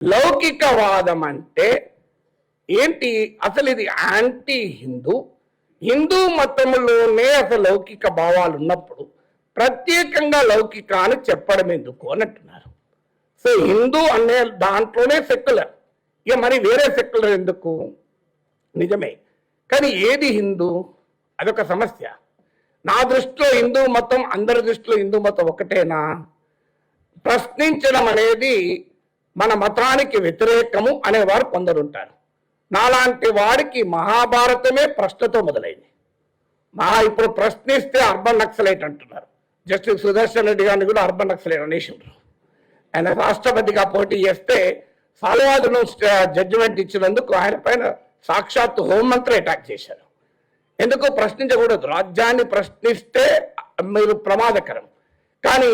లౌకికవాదం అంటే ఏంటి? అసలు ఇది యాంటీ హిందూ. హిందూ మతంలోనే అసలు లౌకిక భావాలు ఉన్నప్పుడు ప్రత్యేకంగా లౌకిక అని చెప్పడం ఎందుకు అని అంటున్నారు సో హిందూ అనే దాంట్లోనే సెక్యులర్. ఇక మరి వేరే సెక్యులర్ ఎందుకు? నిజమే. కానీ ఏది హిందూ? అదొక సమస్య. నా దృష్టిలో హిందూ మతం అందరి దృష్టిలో హిందూ మతం ఒకటేనా? ప్రశ్నించడం అనేది మన మతానికి వ్యతిరేకము అనేవారు కొందరుంటారు. నాలాంటి వాడికి మహాభారతమే ప్రశ్నతో మొదలైంది. మహా ఇప్పుడు ప్రశ్నిస్తే అర్బన్ నక్సలైట్ అంటున్నారు. జస్టిస్ సుదర్శన్ రెడ్డి గారిని కూడా అర్బన్ నక్సలైట్ అనేసిండ్రు. ఆయన రాష్ట్రపతిగా పోటీ చేస్తే సాలవాదును జడ్జిమెంట్ ఇచ్చినందుకు ఆయన పైన సాక్షాత్ హోంమంత్రి అటాక్ చేశారు. ఎందుకు ప్రశ్నించకూడదు? రాజ్యాన్ని ప్రశ్నిస్తే మీరు ప్రమాదకరం. కానీ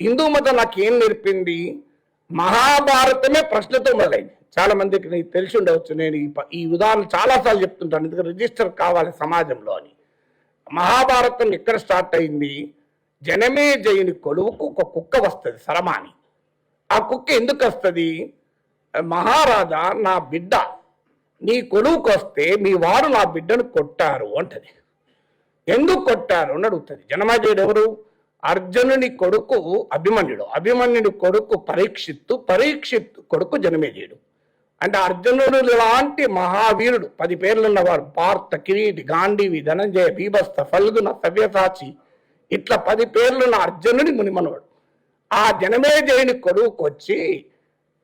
హిందూ మతం నాకు ఏం నేర్పింది? మహాభారతమే ప్రశ్నతో మొదలైంది. చాలా మందికి నీకు తెలిసి ఉండవచ్చు. నేను ఈ ప- ఈ ఉదాహరణ చాలాసార్లు చెప్తుంటాను. ఎందుకంటే రిజిస్టర్ కావాలి సమాజంలో అని. మహాభారతం ఎక్కడ స్టార్ట్ అయింది? జనమే జయుని కొలువుకు ఒక కుక్క వస్తుంది సరమాని. ఆ కుక్క ఎందుకు వస్తుంది? మహారాజా నా బిడ్డ నీ కొలువుకు వస్తే మీ వారు నా బిడ్డను కొట్టారు అంటది. ఎందుకు కొట్టారు అని అడుగుతుంది. జనమాజయుడు ఎవరు? అర్జునుని కొడుకు అభిమన్యుడు. అభిమన్యుడి కొడుకు పరీక్షిత్తు పరీక్షిత్తు కొడుకు జనమేజయుడు. అంటే అర్జునుడు లాంటి మహావీరుడు పది పేర్లున్నవారు పార్త పార్థ కిరీటి గాంధీవి ధనంజయ బీభస్త ఫల్గున సవ్యసాచి ఇట్లా పది పేర్లున్న అర్జునుడి మునిమనవాడు ఆ జనమేజయుని కొడుకు వచ్చి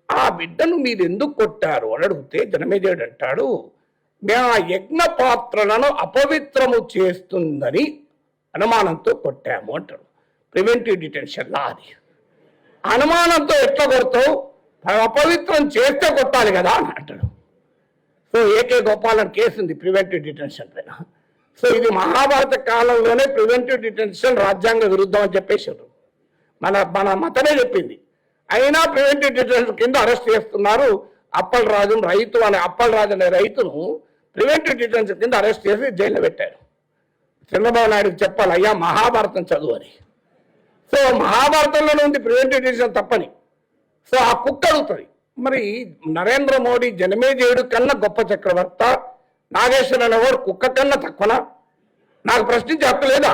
ఆ బిడ్డను మీరు ఎందుకు కొట్టారు? అని అడిగితే జనమేజయుడు అంటాడు మేము ఆ యజ్ఞ పాత్రలను అపవిత్రము చేస్తుందని అనుమానంతో కొట్టాము అంటాడు. ప్రివెంటివ్ డిటెన్షన్ లా అది అనుమానంతో ఎట్లా కొడతావు? అపవిత్రం చేస్తే కొట్టాలి కదా అని అంటాడు. సో ఏకే గోపాలన్ కేసు ఉంది ప్రివెంటివ్ డిటెన్షన్ పైన. సో ఇది మహాభారత కాలంలోనే ప్రివెంటివ్ డిటెన్షన్ రాజ్యాంగ విరుద్ధం అని చెప్పేశారు. మన మన మతమే చెప్పింది. అయినా ప్రివెంటివ్ డిటెన్షన్ కింద అరెస్ట్ చేస్తున్నారు అప్పలరాజు రైతు అనే అప్పల్ రాజు అనే రైతును ప్రివెంటివ్ డిటెన్షన్ కింద అరెస్ట్ చేసి జైల్లో పెట్టారు. చంద్రబాబు నాయుడుకి చెప్పాలి అయ్యా మహాభారతం చదువు అని. సో మహాభారతంలోనే ఉంది ప్రివెంటివ్ తప్పని. సో ఆ కుక్క అడుగుతుంది. మరి నరేంద్ర మోడీ జనమేజయుడు కన్నా గొప్ప చక్రవర్త నాగేశ్వర అనేవాడు కుక్క కన్నా తక్కువనా? నాకు ప్రశ్నించే హక్కు లేదా?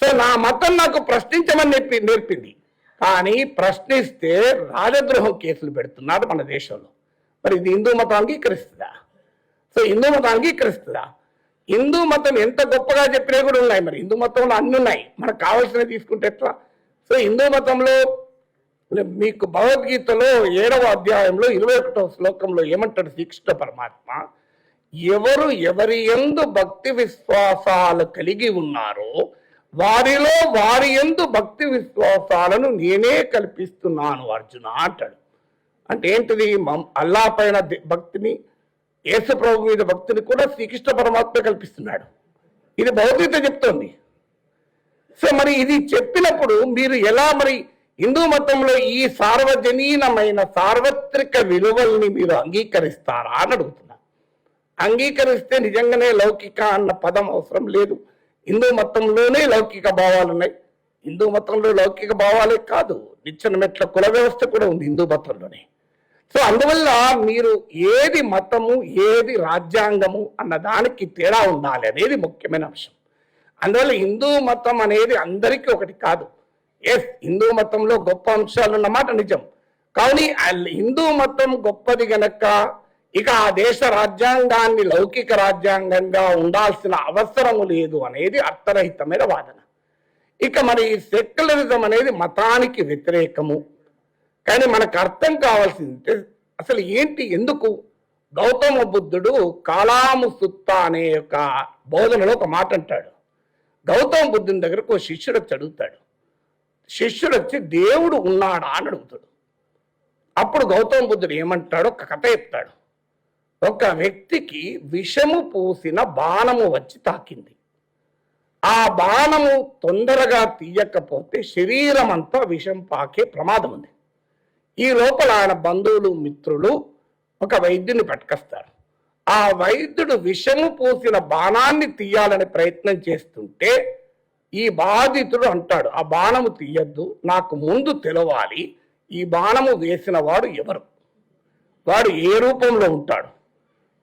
సో నా మతం నాకు ప్రశ్నించమని నేర్పి నేర్పింది. కానీ ప్రశ్నిస్తే రాజద్రోహం కేసులు పెడుతున్నారు మన దేశంలో. మరి ఇది హిందూ మతం అంగీకరిస్తుందా సో హిందూ మతం అంగీకరిస్తుందా హిందూ మతం ఎంత గొప్పగా చెప్పినా కూడా ఉన్నాయి మరి. హిందూ మతంలో అన్ని ఉన్నాయి. మనకు కావాల్సినవి తీసుకుంటే ఎట్లా? సో హిందూ మతంలో మీకు భగవద్గీతలో ఏడవ అధ్యాయంలో ఇరవై ఒకటవ శ్లోకంలో ఏమంటాడు శ్రీకృష్ణ పరమాత్మ? ఎవరు ఎవరి ఎందు భక్తి విశ్వాసాలు కలిగి ఉన్నారో వారిలో వారి ఎందు భక్తి విశ్వాసాలను నేనే కల్పిస్తున్నాను అర్జున అంటాడు. అంటే ఏంటిది? అల్లా పైన భక్తిని యేసు ప్రభు మీద భక్తిని కూడా శ్రీకృష్ణ పరమాత్మ కల్పిస్తున్నాడు. ఇది భగవద్గీత చెప్తోంది. సో మరి ఇది చెప్పినప్పుడు మీరు ఎలా మరి హిందూ మతంలో ఈ సార్వజనీనమైన సార్వత్రిక విలువల్ని మీరు అంగీకరిస్తారా అని అడుగుతున్నా. అంగీకరిస్తే నిజంగానే లౌకిక అన్న పదం అవసరం లేదు. హిందూ మతంలోనే లౌకిక భావాలు ఉన్నాయి. హిందూ మతంలో లౌకిక భావాలే కాదు. నిచ్చెన మెట్ల కుల వ్యవస్థ కూడా ఉంది హిందూ మతంలోనే. సో అందువల్ల మీరు ఏది మతము ఏది రాజ్యాంగము అన్న దానికి తేడా ఉండాలి అనేది ముఖ్యమైన అంశం. అందువల్ల హిందూ మతం అనేది అందరికీ ఒకటి కాదు. ఎస్ హిందూ మతంలో గొప్ప అంశాలు ఉన్నమాట నిజం. కానీ హిందూ మతం గొప్పది గనక ఇక ఆ దేశ రాజ్యాంగాన్ని లౌకిక రాజ్యాంగంగా ఉండాల్సిన అవసరము లేదు అనేది అర్థరహితమైన వాదన. ఇక మరి సెక్యులరిజం అనేది మతానికి వ్యతిరేకము. కానీ మనకు అర్థం కావాల్సింది అసలు ఏంటి ఎందుకు? గౌతమ బుద్ధుడు కాలాము సుత్త అనే ఒక బోధనలో ఒక మాట అంటాడు. గౌతమ బుద్ధుని దగ్గరకు ఒక శిష్యుడు వచ్చి అడుగుతాడు. శిష్యుడు వచ్చి దేవుడు ఉన్నాడా? అని అడుగుతాడు. అప్పుడు గౌతమ బుద్ధుడు ఏమంటాడో ఒక కథ చెప్తాడు. ఒక వ్యక్తికి విషము పూసిన బాణము వచ్చి తాకింది. ఆ బాణము తొందరగా తీయకపోతే శరీరం అంతా విషం పాకే ప్రమాదం ఉంది. ఈ లోపల ఆయన బంధువులు మిత్రులు ఒక వైద్యుని పట్టుకొస్తారు. ఆ వైద్యుడు విషము పోసిన బాణాన్ని తీయాలని ప్రయత్నం చేస్తుంటే ఈ బాధితుడు అంటాడు ఆ బాణము తీయద్దు నాకు ముందు తెలవాలి ఈ బాణము వేసిన వాడు ఎవరు? వాడు ఏ రూపంలో ఉంటాడు?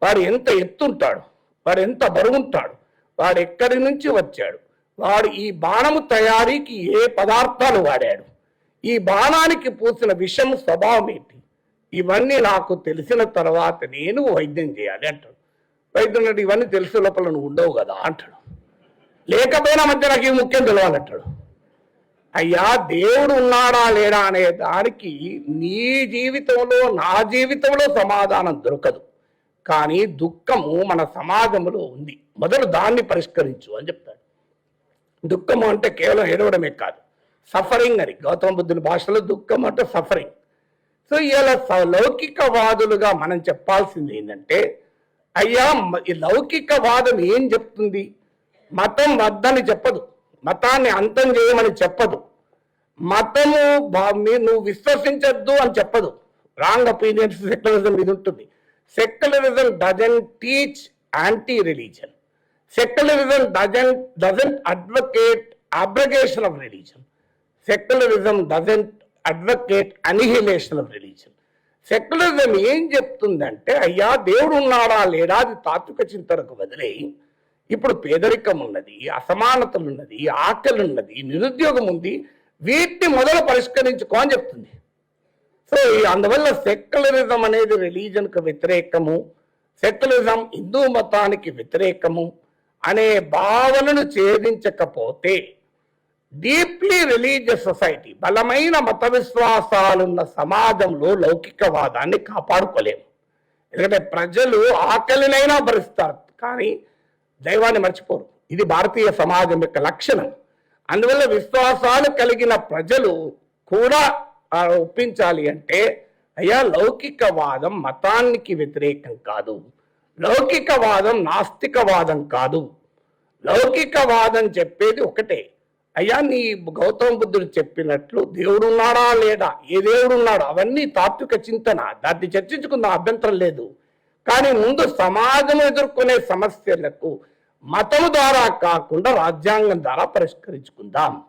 వాడు ఎంత ఎత్తుంటాడు? వాడు ఎంత బరువుంటాడు? వాడు ఎక్కడి నుంచి వచ్చాడు? వాడు ఈ బాణము తయారీకి ఏ పదార్థాలు వాడాడు? ఈ బాణానికి పూసిన విషం స్వభావం ఏంటి? ఇవన్నీ నాకు తెలిసిన తర్వాత నేను వైద్యం చేయాలి అంటాడు. వైద్యుడు అంటే ఇవన్నీ తెలిసే లోపల నువ్వు ఉండవు కదా అంటాడు. లేకపోయినా మధ్య నాకు ఈ ముఖ్యం తెలవాలంటాడు అయ్యా దేవుడు ఉన్నాడా లేడా అనే దానికి నీ జీవితంలో నా జీవితంలో సమాధానం దొరకదు. కానీ దుఃఖము మన సమాజంలో ఉంది. మొదలు దాన్ని పరిష్కరించు అని చెప్తాడు. దుఃఖము అంటే కేవలం ఏడవడమే కాదు. సఫరింగ్ అని. గౌతమ బుద్ధుని భాషలో దుఃఖం అంటే సఫరింగ్ సో ఇలా లౌకికవాదులుగా మనం చెప్పాల్సింది ఏంటంటే అయ్యా ఈ లౌకికవాదం ఏం చెప్తుంది? మతం వద్దని చెప్పదు. మతాన్ని అంతం చేయమని చెప్పదు. మతము బా- మీ- నువ్వు విశ్వసించద్దు అని చెప్పదు. రాంగ్ ఒపీనియన్స్ సెక్యులరిజం ఇది ఉంటుంది. Secularism doesn't teach anti religion secularism doesn't doesn't advocate abrogation of religion secularism doesn't advocate annihilation of religion. Secularism ఏం చెప్తుందంటే అయ్యా దేవుడు ఉన్నాడా లేడా అది తాత్విక చింతనకు వదిలేయి ఇప్పుడు పేదరికం ఉన్నది అసమానతలు ఉన్నది ఆకలి ఉన్నది నిరుద్యోగం ఉంది వీటిని మొదలు పరిష్కరించుకో అని చెప్తుంది. సో అందువల్ల సెక్యులరిజం అనేది రిలీజన్కు వ్యతిరేకము సెక్యులరిజం హిందూ మతానికి వ్యతిరేకము అనే భావనను ఛేదించకపోతే డీప్లీ రిలీజియస్ సొసైటీ బలమైన మత విశ్వాసాలున్న సమాజంలో లౌకికవాదాన్ని కాపాడుకోలేము. ఎందుకంటే ప్రజలు ఆకలినైనా భరిస్తారు కానీ దైవాన్ని మర్చిపోరు. ఇది భారతీయ సమాజం యొక్క లక్షణం. అందువల్ల విశ్వాసాలు కలిగిన ప్రజలు కూడా ఒప్పించాలి అంటే అయ్యా లౌకికవాదం మతానికి వ్యతిరేకం కాదు. లౌకికవాదం నాస్తికవాదం కాదు. లౌకికవాదం చెప్పేది ఒకటే. అయ్యా నీ గౌతమ బుద్ధుడు చెప్పినట్లు దేవుడున్నాడా లేదా? లేడా ఏ దేవుడున్నాడు? అవన్నీ తాత్విక చింతన. దాన్ని చర్చించుకుందాం అభ్యంతరం లేదు. కానీ ముందు సమాజం ఎదుర్కొనే సమస్యలకు మతం ద్వారా కాకుండా రాజ్యాంగం ద్వారా పరిష్కరించుకుందాం.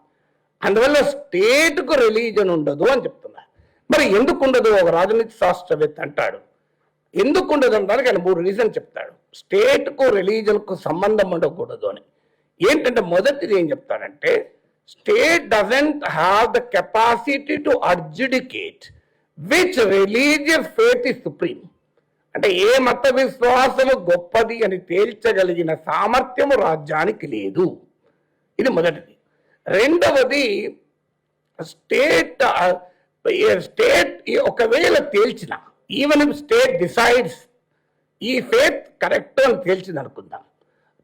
అందువల్ల స్టేట్కు రిలీజన్ ఉండదు అని చెప్తున్నారు మరి ఎందుకు ఉండదు? ఒక రాజనీతి శాస్త్రవేత్త అంటాడు. ఎందుకు ఉండదు అంటానికి ఆయన మూడు రీజన్ చెప్తాడు. స్టేట్కు రిలీజన్కు సంబంధం ఉండకూడదు అని. ఏంటంటే మొదటిది ఏం చెప్తాడంటే state doesn't have the capacity to adjudicate which religious faith is supreme అంటే ఏ మత విశ్వాసము గొప్పది అని తేల్చగలిగిన సామర్థ్యము రాజ్యానికి లేదు. ఇది మొదటిది. రెండవది స్టేట్ స్టేట్ ఒకవేళ తేల్చిన ఈవెన్ స్టేట్ డిసైడ్స్ ఈ ఫేత్ కరెక్ట్ అని తేల్చింది అనుకుందాం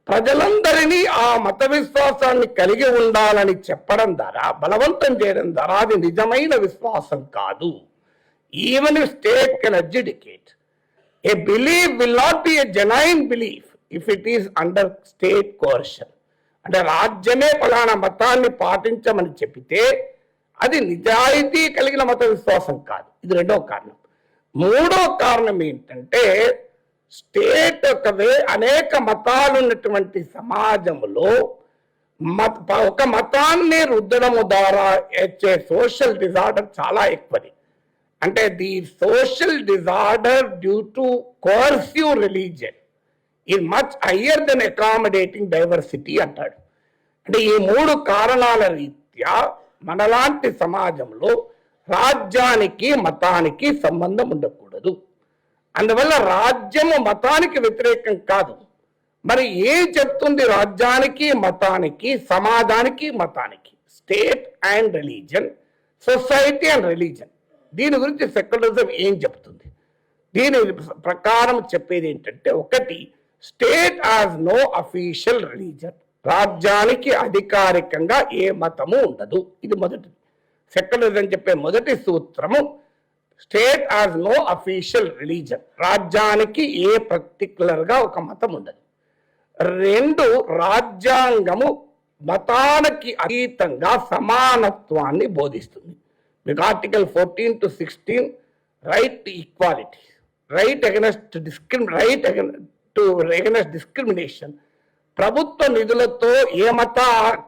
ప్రజలందరినీ ఆ మత విశ్వాసాన్ని కలిగి ఉండాలని చెప్పడం ద్వారా బలవంతం చేయడం ద్వారా అది నిజమైన విశ్వాసం కాదు. Even state can adjudicate a belief will not be a genuine belief if it is under state coercion అంటే రాజ్యమే ఫలానా మతాన్ని పాటించమని చెప్పితే అది నిజాయితీ కలిగిన మత విశ్వాసం కాదు. ఇది రెండో కారణం. మూడో కారణం ఏంటంటే స్టేట్ ఒక వే- అనేక మతాలు ఉన్నటువంటి సమాజంలో మత ఒక మతాన్ని రుద్దడము ద్వారా వచ్చే సోషల్ డిజార్డర్ చాలా ఎక్కువది. అంటే the social disorder due to coercive religion is much higher than accommodating diversity అంటాడు. అంటే ఈ మూడు కారణాల రీత్యా మనలాంటి సమాజంలో రాజ్యానికి మతానికి సంబంధం ఉండకూడదు. అందువల్ల రాజ్యము మతానికి వ్యతిరేకం కాదు. మరి ఏం చెప్తుంది రాజ్యానికి మతానికి సమాజానికి మతానికి? State and religion society and religion. దీని గురించి సెక్యులరిజం ఏం చెప్తుంది? దీని ప్రకారం చెప్పేది ఏంటంటే ఒకటి state has no official religion. రాజ్యానికి అధికారికంగా ఏ మతము ఉండదు. ఇది మొదటిది. సెక్యులరిజం చెప్పే మొదటి సూత్రము state has no official religion. రాజ్యానికి ఏ పర్టికులర్గా ఒక మతం ఉండదు. రెండు రాజ్యాంగము మతానికి అతీతంగా సమానత్వాన్ని బోధిస్తుంది. మీకు article fourteen to sixteen right to equality right against discrimination right to against discrimination ప్రభుత్వ నిధులతో ఏ మత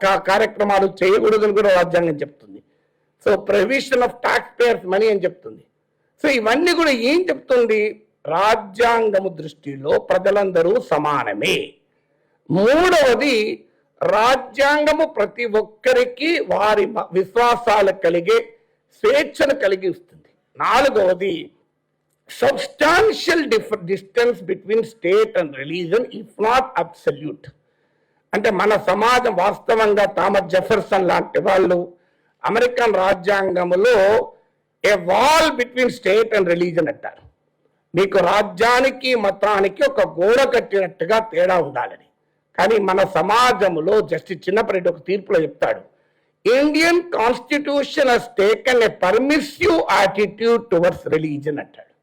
కా- కార్యక్రమాలు చేయకూడదని కూడా రాజ్యాంగం చెప్తుంది. So provision of taxpayers money అని చెప్తుంది. సో ఇవన్నీ కూడా ఏం చెప్తుంది? రాజ్యాంగము దృష్టిలో ప్రజలందరూ సమానమే. మూడవది రాజ్యాంగము ప్రతి ఒక్కరికి వారి విశ్వాసాలు కలిగే స్వేచ్ఛను కలిగి ఇస్తుంది నాలుగవది substantial డిఫ distance between state and religion if not absolute అంటే మన సమాజం వాస్తవంగా థామస్ జెఫర్సన్ లాంటి వాళ్ళు అమెరికన్ రాజ్యాంగంలో a wall between state and religion అంటారు. మీకు రాజ్యానికి మతానికి ఒక గోడ కట్టినట్టుగా తేడా ఉండాలని. కానీ మన సమాజంలో జస్టిస్ చిన్నప్పటి ఒక తీర్పులో చెప్తాడు. Indian constitution has taken a permissive attitude towards religion అంటాడు.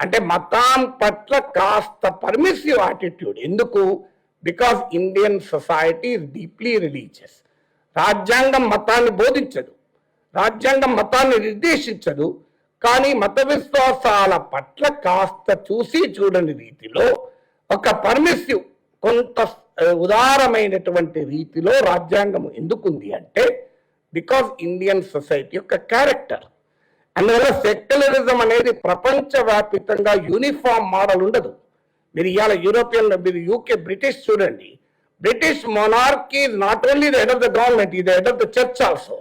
అంటే మతం పట్ల కాస్త పర్మిసివ్ యాటిట్యూడ్ ఎందుకు? Because Indian society is deeply religious రాజ్యాంగం మతాన్ని బోధించదు. రాజ్యాంగం మతాన్ని నిర్దేశించదు కానీ మత విశ్వాసాల పట్ల కాస్త చూసి చూడని రీతిలో ఒక పర్మిసివ్ కొంత ఉదారమైనటువంటి రీతిలో రాజ్యాంగం ఎందుకుంది అంటే బికాస్ ఇండియన్ సొసైటీ యొక్క క్యారెక్టర్ అందువల్ల సెక్యులరిజం అనేది ప్రపంచవ్యాపితంగా యూనిఫామ్ మోడల్ ఉండదు. మీరు ఇవాళ యూరోపియన్ మీరు యూకే బ్రిటిష్ చూడండి. British monarchy not only the head of the government ఇది head of the church also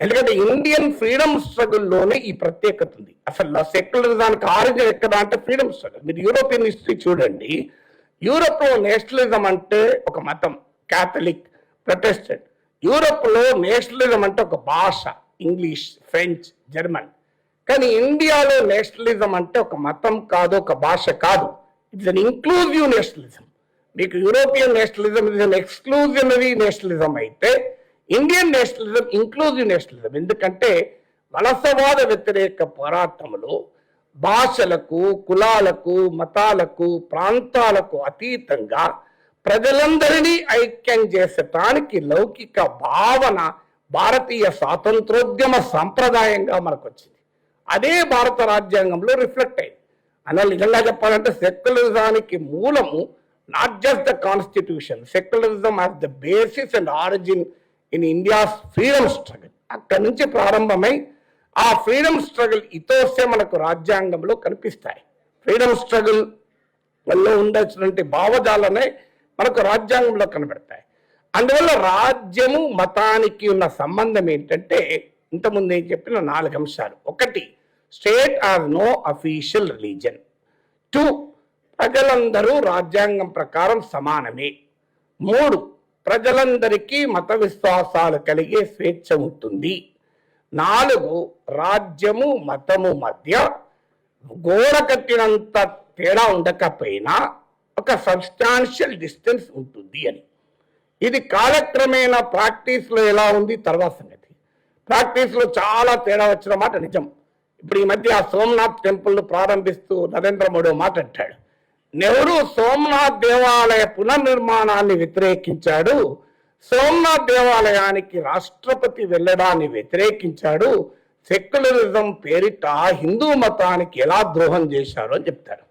ఎందుకంటే ఇండియన్ ఫ్రీడమ్ స్ట్రగుల్లోనే ఈ ప్రత్యేకత ఉంది. అసలు సెక్యులరిజానికి ఆరిజిన్ ఎక్కడ అంటే ఫ్రీడమ్ స్ట్రగుల్. మీరు యూరోపియన్ హిస్టరీ చూడండి. యూరోప్లో నేషనలిజం అంటే ఒక మతం క్యాథలిక్ ప్రొటెస్టెంట్. యూరోప్లో నేషనలిజం అంటే ఒక భాష ఇంగ్లీష్ ఫ్రెంచ్ జర్మన్. కానీ ఇండియాలో నేషనలిజం అంటే ఒక మతం కాదు ఒక భాష కాదు. It's an inclusive nationalism. మీకు European nationalism is an exclusionary nationalism అయితే ఇండియన్ నేషనలిజం ఇంక్లూజివ్ నేషనలిజం. ఎందుకంటే వలసవాద వ్యతిరేక పోరాటంలో భాషలకు కులాలకు మతాలకు ప్రాంతాలకు అతీతంగా ప్రజలందరినీ ఐక్యం చేసటానికి లౌకిక భావన భారతీయ స్వాతంత్రోద్యమ సంప్రదాయంగా మనకు వచ్చింది అదే భారత రాజ్యాంగంలో రిఫ్లెక్ట్ అయింది. అలా నిజంగా చెప్పాలంటే సెక్యులరిజానికి మూలము not just the constitution secularism as the basis and origin in India's freedom struggle. అక్కడి నుంచి ప్రారంభమై ఆ ఫ్రీడమ్ స్ట్రగుల్ ఇతోసే మనకు రాజ్యాంగంలో కనిపిస్తాయి. ఫ్రీడమ్ స్ట్రగుల్ వల్ల ఉండాల్సినటువంటి భావజాలనే మనకు రాజ్యాంగంలో కనబడతాయి. అందువల్ల రాజ్యము మతానికి ఉన్న సంబంధం ఏంటంటే ఇంతకుముందు నేను చెప్పిన నాలుగు అంశాలు. ఒకటి state are no official religion. Two ప్రజలందరూ రాజ్యాంగం ప్రకారం సమానమే. మూడు ప్రజలందరికీ మత విశ్వాసాలు కలిగే స్వేచ్ఛ ఉంటుంది. నాలుగు రాజ్యము మతము మధ్య గోడ కట్టినంత తేడా ఉండకపోయినా ఒక సబ్స్టాన్షియల్ డిస్టెన్స్ ఉంటుంది అని. ఇది కాలక్రమేణా ప్రాక్టీస్లో ఎలా ఉంది తర్వాత సంగతి. ప్రాక్టీస్లో చాలా తేడా వచ్చిన మాట నిజం. ఇప్పుడు ఈ మధ్య ఆ సోమనాథ్ టెంపుల్ను ప్రారంభిస్తూ నరేంద్ర మోడీ మాట అంటాడు. నెహ్రూ సోమనాథ్ దేవాలయ పునర్నిర్మాణాన్ని వ్యతిరేకించాడు. సోమనాథ్ దేవాలయానికి రాష్ట్రపతి వెళ్ళడాన్ని వ్యతిరేకించాడు. సెక్యులరిజం పేరిట హిందూ మతానికి ఎలా ద్రోహం చేశారు అని చెప్తారు.